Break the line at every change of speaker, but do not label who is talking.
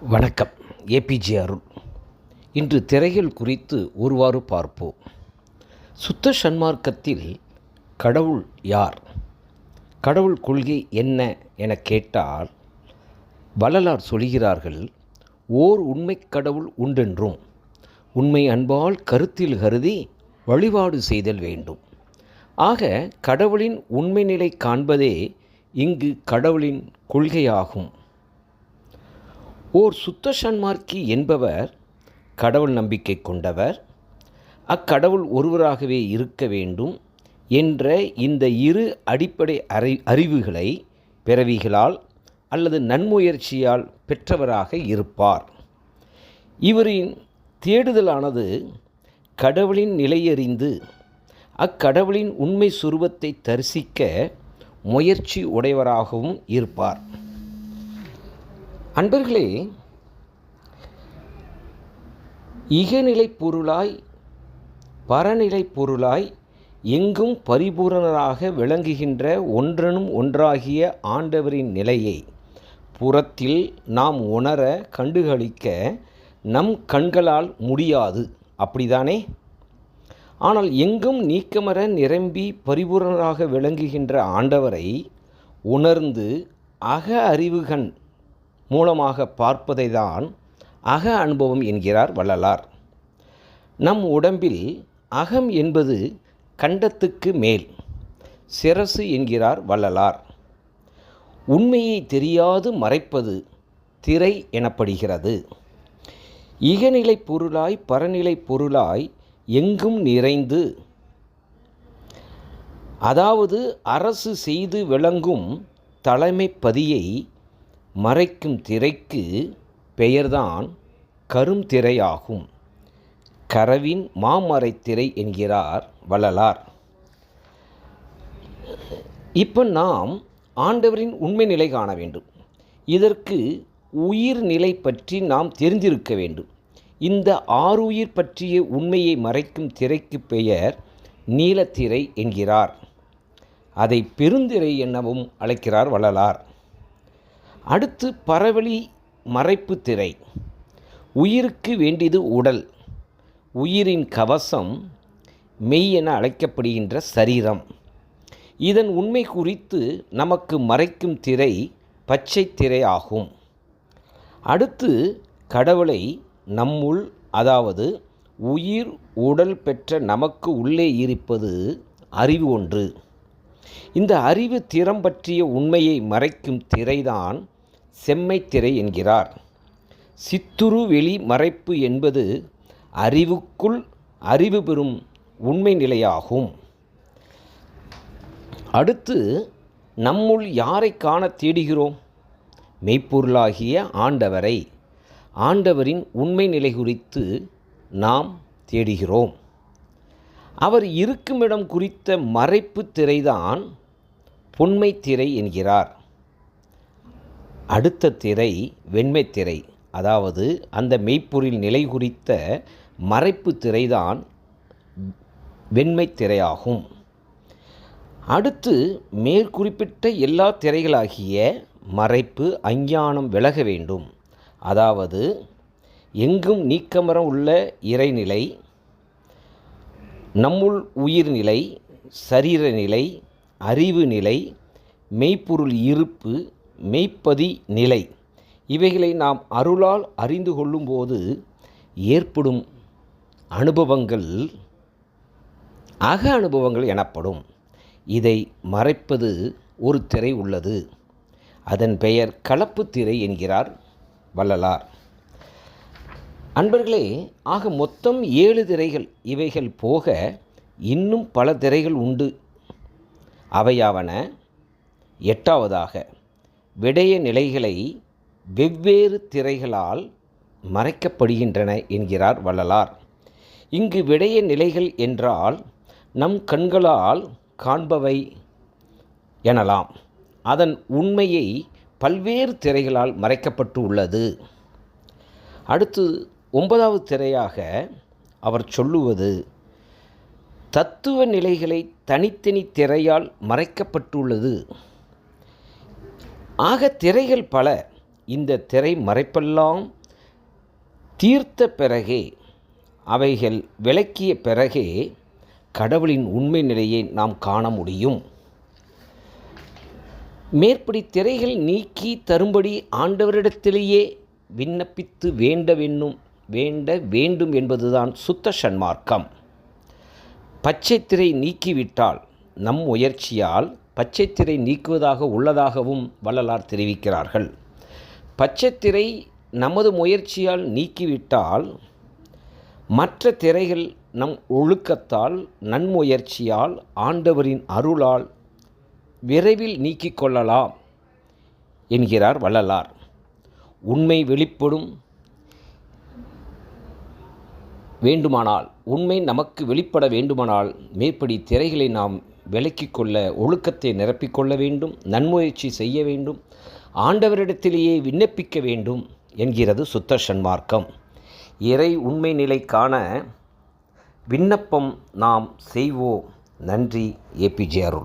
வணக்கம். ஏபிஜே அருள். இன்று திரைகள் குறித்து ஒருவாறு பார்ப்போம். சுத்த சன்மார்க்கத்தில் கடவுள் யார்? கடவுள் கொள்கை என்ன என கேட்டால் வள்ளலார் சொல்கிறார்கள் ஓர் உண்மை கடவுள் உண்டென்றும் உண்மை அன்பால் கருத்தில் கருதி வழிபாடு செய்தல் வேண்டும். ஆக கடவுளின் உண்மை நிலை காண்பதே இங்கு கடவுளின் கொள்கையாகும். ஓர் சுத்த சன்மார்க்கி என்பவர் கடவுள் நம்பிக்கை கொண்டவர். அக்கடவுள் ஒருவராகவே இருக்க வேண்டும் என்ற இந்த இரு அடிப்படை அறி அறிவுகளை பிறவிகளால் அல்லது நன்முயற்சியால் பெற்றவராக இருப்பார். இவரின் தேடுதலானது கடவுளின் நிலையறிந்து அக்கடவுளின் உண்மை சுரூபத்தை தரிசிக்க முயற்சி உடையவராகவும் இருப்பார். அன்பர்களே இகநிலை பொருளாய் பரநிலை பொருளாய் எங்கும் பரிபூரணராக விளங்குகின்ற ஒன்றனும் ஒன்றாகிய ஆண்டவரின் நிலையை புறத்தில் நாம் உணர கண்டுகளிக்க நம் கண்களால் முடியாது. அப்படிதானே? ஆனால் எங்கும் நீக்கமர நிரம்பி பரிபூரணராக விளங்குகின்ற ஆண்டவரை உணர்ந்து அக அறிவுகண் மூலமாக பார்ப்பதை தான் அக அனுபவம் என்கிறார் வள்ளலார். நம் உடம்பில் அகம் என்பது கண்டத்துக்கு மேல் சிரசு என்கிறார் வள்ளலார். உண்மையை தெரியாது மறைப்பது திரை எனப்படுகிறது. இகநிலை பொருளாய் பரநிலை பொருளாய் எங்கும் நிறைந்து அதாவது அரசு செய்து விளங்கும் தலைமைப்பதியை மறைக்கும் திரைக்கு பெயர்தான் கரும்திரையாகும் கரவின் மாமரைத்திரை என்கிறார் வள்ளலார். இப்போ நாம் ஆண்டவரின் உண்மை நிலை காண வேண்டும். இதற்கு உயிர் நிலை பற்றி நாம் தெரிந்திருக்க வேண்டும். இந்த ஆறுயிர் பற்றிய உண்மையை மறைக்கும் திரைக்கு பெயர் நீலத்திரை என்கிறார். அதை பெருந்திரை எனவும் அழைக்கிறார் வள்ளலார். அடுத்து பரவெளி மறைப்பு திரை. உயிருக்கு வேண்டியது உடல். உயிரின் கவசம் மெய் என அழைக்கப்படுகின்ற சரீரம். இதன் உண்மை குறித்து நமக்கு மறைக்கும் திரை பச்சை திரை ஆகும். அடுத்து கடவுளை நம்முள் அதாவது உயிர் உடல் பெற்ற நமக்கு உள்ளே இருப்பது அறிவு ஒன்று. இந்த அறிவு திறம் பற்றிய உண்மையை மறைக்கும் திரைதான் செம்மை திரை என்கிறார். சித்துரு வெளி மறைப்பு என்பது அறிவுக்குள் அறிவு பெறும் உண்மை நிலையாகும். அடுத்து நம்முள் யாரை காண தேடுகிறோம்? மெய்ப்பொருளாகிய ஆண்டவரை. ஆண்டவரின் உண்மை நிலை குறித்து நாம் தேடுகிறோம். அவர் இருக்குமிடம் குறித்த மறைப்பு திரைதான் பொன்மை திரை என்கிறார். அடுத்த திரை வெண்மை திரை. அதாவது அந்த மெய்ப்பொருள் நிலை குறித்த மறைப்பு திரைதான் வெண்மை திரையாகும். அடுத்து மேற்குறிப்பிட்ட எல்லா திரைகளாகிய மறைப்பு அஞ்ஞானம் விலக வேண்டும். அதாவது எங்கும் நீக்கமரம் உள்ள இறைநிலை நம்முள் உயிர்நிலை சரீரநிலை அறிவு நிலை மெய்ப்பொருள் இருப்பு மெய்ப்பதி நிலை. இவைகளை நாம் அருளால் அறிந்து கொள்ளும்போது ஏற்படும் அனுபவங்கள் அக அனுபவங்கள் எனப்படும். இதை மறைப்பது ஒரு திரை உள்ளது. அதன் பெயர் கலப்பு திரை என்கிறார் வள்ளலார். அன்பர்களே ஆக மொத்தம் ஏழு திரைகள் இவைகள் போக இன்னும் பல திரைகள் உண்டு. அவையாவன. எட்டாவதாக. விடய நிலைகளை வெவ்வேறு திரைகளால் மறைக்கப்படுகின்றன என்கிறார் வள்ளலார். இங்கு விடய நிலைகள் என்றால் நம் கண்களால் காண்பவை எனலாம். அதன் உண்மையை பல்வேறு திரைகளால் மறைக்கப்பட்டு உள்ளது. அடுத்து ஒன்பதாவது திரையாக அவர் சொல்லுவது தத்துவ நிலைகளை தனித்தனி திரையால் மறைக்கப்பட்டுள்ளது. ஆக திரைகள் பல. இந்த திரை மறைப்பெல்லாம் தீர்த்த பிறகே அவைகள் விளக்கிய பிறகே கடவுளின் உண்மை நிலையை நாம் காண முடியும். மேற்படி திரைகள் நீக்கி தரும்படி ஆண்டவரிடத்திலேயே விண்ணப்பித்து வேண்ட வேணும் வேண்ட வேண்டும் என்பதுதான் சுத்த சன்மார்க்கம். பச்சை திரை நீக்கிவிட்டால் நம் முயற்சியால் பச்சைத்திரை நீக்குவதாக உள்ளதாகவும் வள்ளலார் தெரிவிக்கிறார்கள். பச்சைத்திரை நமது முயற்சியால் நீக்கிவிட்டால் மற்ற திரைகள் நம் ஒழுக்கத்தால் நன்முயற்சியால் ஆண்டவரின் அருளால் விரைவில் நீக்கிக் கொள்ளலாம் என்கிறார் வள்ளலார். உண்மை வெளிப்படும் வேண்டுமானால் உண்மை நமக்கு வெளிப்பட வேண்டுமானால் மேற்படி திரைகளை நாம் விலக்கிக் கொள்ள ஒழுக்கத்தை நிரப்பிக்கொள்ள வேண்டும் நன்முயற்சி செய்ய வேண்டும் ஆண்டவரிடத்திலேயே விண்ணப்பிக்க வேண்டும் என்கிறது சுத்த சன்மார்க்கம். இறை உண்மை நிலை காண விண்ணப்பம் நாம் செய்வோம். நன்றி ஏபிஜே அருள்.